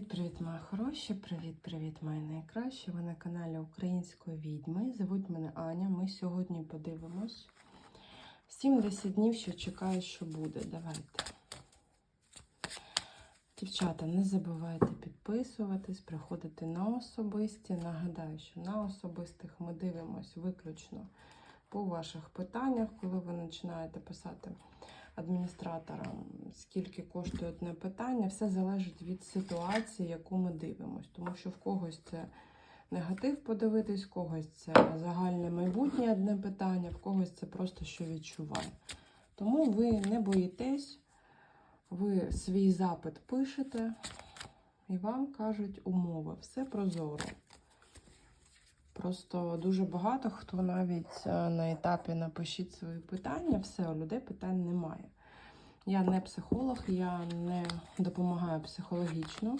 Привіт, мої хороші! Привіт-привіт, мої найкращі! Ви на каналі Української відьми. Звуть мене Аня. Ми сьогодні подивимось 70 днів, що чекаю, що буде. Давайте. Дівчата, не забувайте підписуватись, приходити на особисті. Нагадаю, що на особистих ми дивимося виключно по ваших питаннях, коли ви починаєте писати адміністраторам, скільки коштує одне питання, все залежить від ситуації, яку ми дивимося. Тому що в когось це негатив подивитись, в когось це загальне майбутнє одне питання, в когось це просто що відчуває. Тому ви не боїтесь, ви свій запит пишете, і вам кажуть умови. Все прозоро. Просто дуже багато хто навіть е, на етапі напишіть свої питання, все, у людей питань немає. Я не психолог, я не допомагаю психологічно.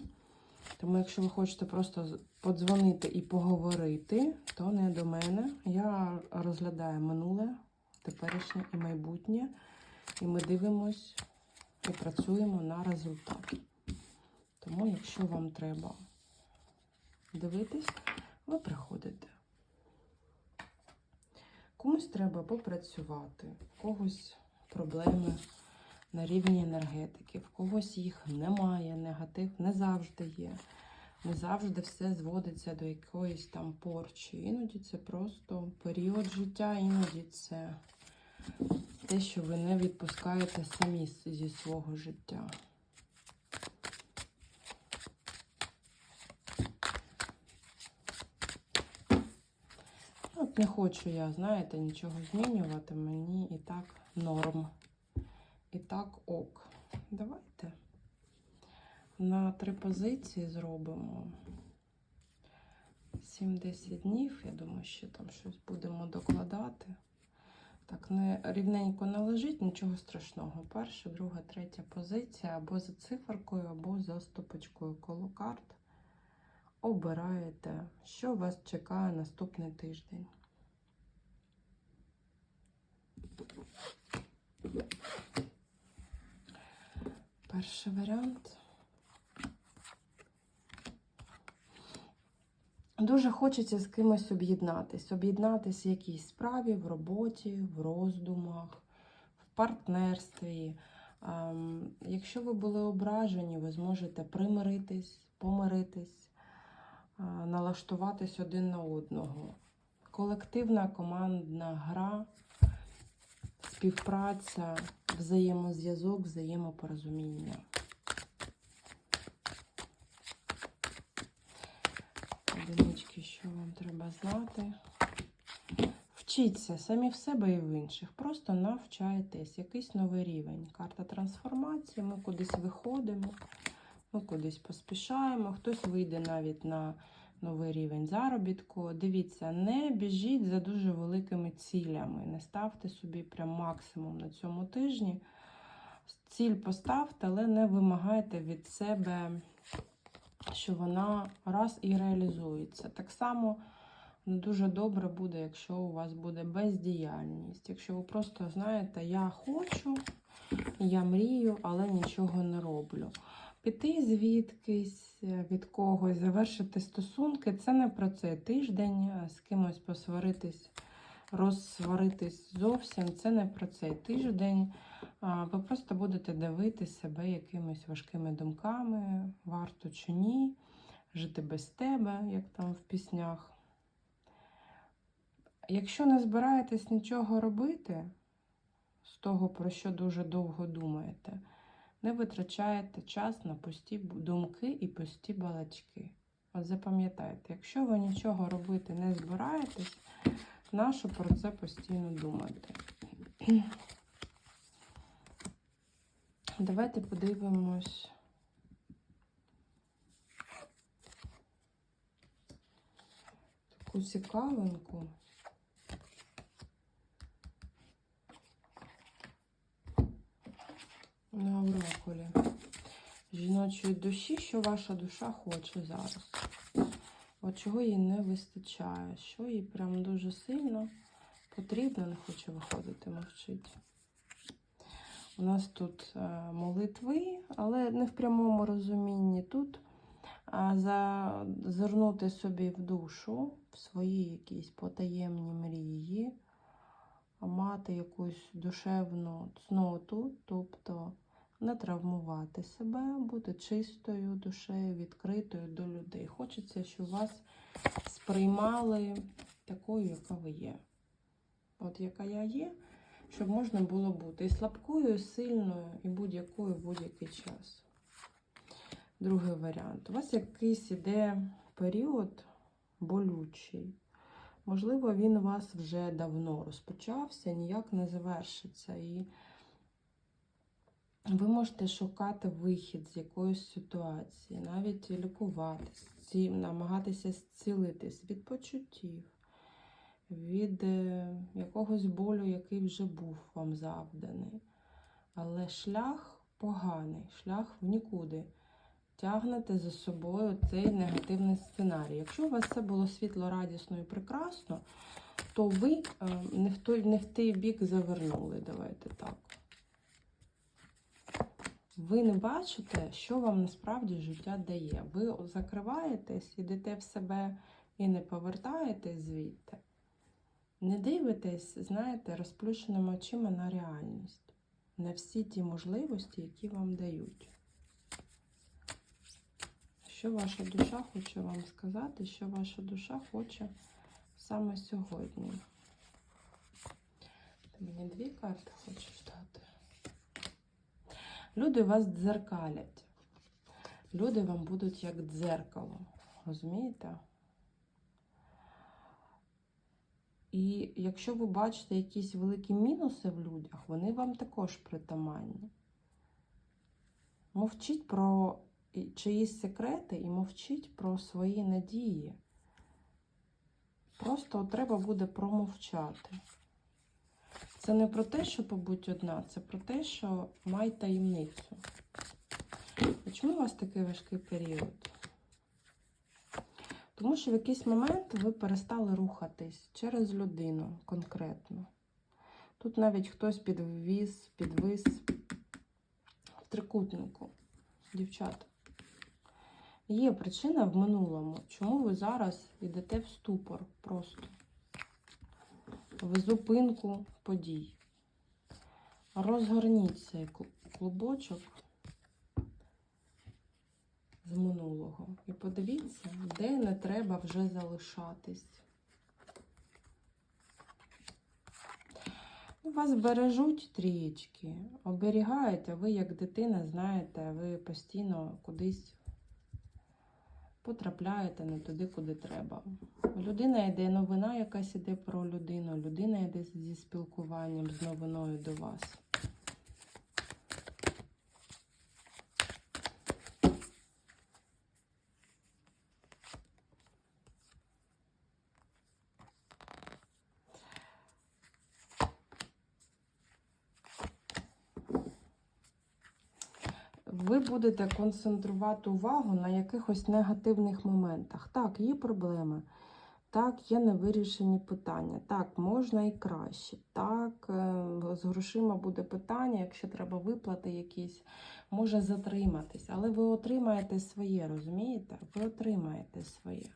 Тому, якщо ви хочете просто подзвонити і поговорити, то не до мене. Я розглядаю минуле, теперішнє і майбутнє. І ми дивимось і працюємо на результат. Тому, якщо вам треба дивитись, ви приходите. Комусь треба попрацювати, в когось проблеми на рівні енергетики, в когось їх немає, негатив не завжди є. Не завжди все зводиться до якоїсь там порчі. Іноді це просто період життя, іноді це те, що ви не відпускаєте самі зі свого життя. Не хочу я, знаєте, нічого змінювати. Мені і так норм. І так ок. Давайте на три позиції зробимо 7-10 днів. Я думаю, ще там щось будемо докладати. Так, не рівненько не лежить, нічого страшного. Перша, друга, третя позиція або за циферкою, або за стопочкою коло карт. Обираєте, що вас чекає наступний тиждень. Перший варіант. Дуже хочеться з кимось об'єднатись. Об'єднатись в якійсь справі, в роботі, в роздумах, в партнерстві. Ем, Якщо ви були ображені, ви зможете примиритись, помиритись, е, налаштуватись один на одного. Колективна командна гра, співпраця, взаємозв'язок, взаємопорозуміння. Одинички, що вам треба знати. Вчіться самі в себе і в інших. Просто навчайтесь, якийсь новий рівень. Карта трансформації, ми кудись виходимо, ми кудись поспішаємо, хтось вийде навіть на новий рівень заробітку. Дивіться, не біжіть за дуже великими цілями, не ставте собі прям максимум на цьому тижні. Ціль поставте, але не вимагайте від себе, що вона раз і реалізується. Так само не дуже добре буде, якщо у вас буде бездіяльність. Якщо ви просто знаєте, я хочу, я мрію, але нічого не роблю. Піти звідкись е, від когось, завершити стосунки це не про цей тиждень, з кимось посваритись, розсваритись зовсім. Це не про цей тиждень. Ви просто будете давити себе якимись важкими думками, варто чи ні, жити без тебе, як там в піснях. Якщо не збираєтесь нічого робити з того, про що дуже довго думаєте, не витрачаєте час на пусті думки і пусті балачки. От запам'ятайте, якщо ви нічого робити не збираєтесь, нащо про це постійно думати? Давайте подивимось. Таку цікавинку. На оракулі. Жіночої душі, що ваша душа хоче зараз. От чого їй не вистачає, що їй прям дуже сильно потрібно, не хоче виходити, мовчить. У нас тут е, молитви, але не в прямому розумінні. Тут а, зазирнути собі в душу, в свої якісь потаємні мрії, мати якусь душевну цноту, тобто не травмувати себе, бути чистою душею, відкритою до людей. Хочеться, щоб вас сприймали такою, яка ви є. От яка я є, щоб можна було бути і слабкою, і сильною, і будь-якою будь-який час. Другий варіант. У вас якийсь іде період болючий. Можливо, він у вас вже давно розпочався, ніяк не завершиться. І ви можете шукати вихід з якоїсь ситуації, навіть лікуватись, намагатися зцілитись від почуттів, від е, якогось болю, який вже був вам завданий. Але шлях поганий, шлях в нікуди. Тягнете за собою цей негативний сценарій. Якщо у вас все було світло, радісно і прекрасно, то ви е, не в той, не в той бік завернули. Давайте так. Ви не бачите, що вам насправді життя дає. Ви закриваєтесь, йдете в себе і не повертаєтесь звідти. Не дивитесь, знаєте, розплющеними очима на реальність, на всі ті можливості, які вам дають. Що ваша душа хоче вам сказати, що ваша душа хоче саме сьогодні? Ти мені дві карти хочеш дати? Люди вас дзеркалять. Люди вам будуть як дзеркало. Розумієте? І якщо ви бачите якісь великі мінуси в людях, вони вам також притаманні. Мовчіть про чиїсь секрети і мовчіть про свої надії. Просто треба буде промовчати. Це не про те, що побудь одна, це про те, що май таємницю. А Чому у вас такий важкий період? Тому що в якийсь момент ви перестали рухатись через людину конкретно. Тут навіть хтось підвіз, підвис в трикутнику. Дівчата. Є причина в минулому, чому ви зараз йдете в ступор просто в зупинку подій. Розгорніть цей клубочок з минулого і подивіться, де не треба вже залишатись. Ну, Вас бережуть трієчки, оберігають, а ви як дитина знаєте, ви постійно кудись потрапляєте не туди, куди треба. Людина йде, новина якась іде про людину, людина йде зі спілкуванням, з новиною до вас. Ви будете концентрувати увагу на якихось негативних моментах. Так, є проблеми. Так, є невирішені питання. Так, можна і краще. Так, е, з грошима буде питання, якщо треба виплати якісь, може затриматись. Але ви отримаєте своє, розумієте? Ви отримаєте своє.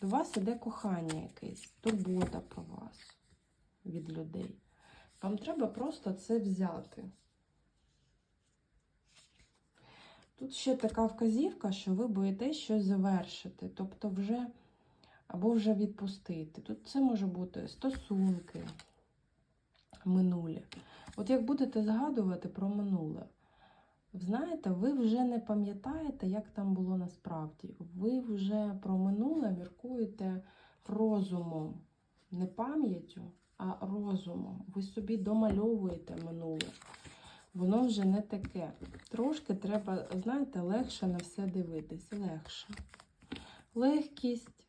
До вас іде кохання якесь, турбота про вас від людей. Вам треба просто це взяти. Тут ще така вказівка, що ви боїтесь щось завершити, тобто вже або вже відпустити. Тут це може бути стосунки минулі. От як будете згадувати про минуле, знаєте, ви вже не пам'ятаєте, як там було насправді. Ви вже про минуле міркуєте розумом, не пам'яттю, а розумом. Ви собі домальовуєте минуле. Воно вже не таке. Трошки треба, знаєте, легше на все дивитись. Легше. Легкість,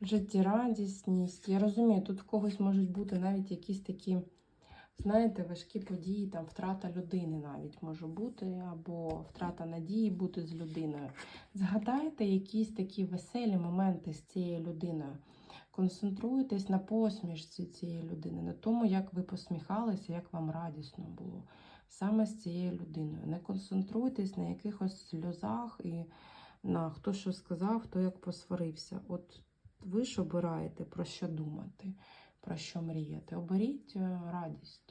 життєрадісність. Я розумію, тут в когось можуть бути навіть якісь такі, знаєте, важкі події, там втрата людини навіть може бути, або втрата надії бути з людиною. Згадайте якісь такі веселі моменти з цією людиною. Концентруйтесь на посмішці цієї людини, на тому, як ви посміхалися, як вам радісно було. саме з цією людиною. Не концентруйтесь на якихось сльозах і на хто що сказав, хто як посварився. От ви ж обираєте про що думати, про що мріяти. Оберіть е, радість.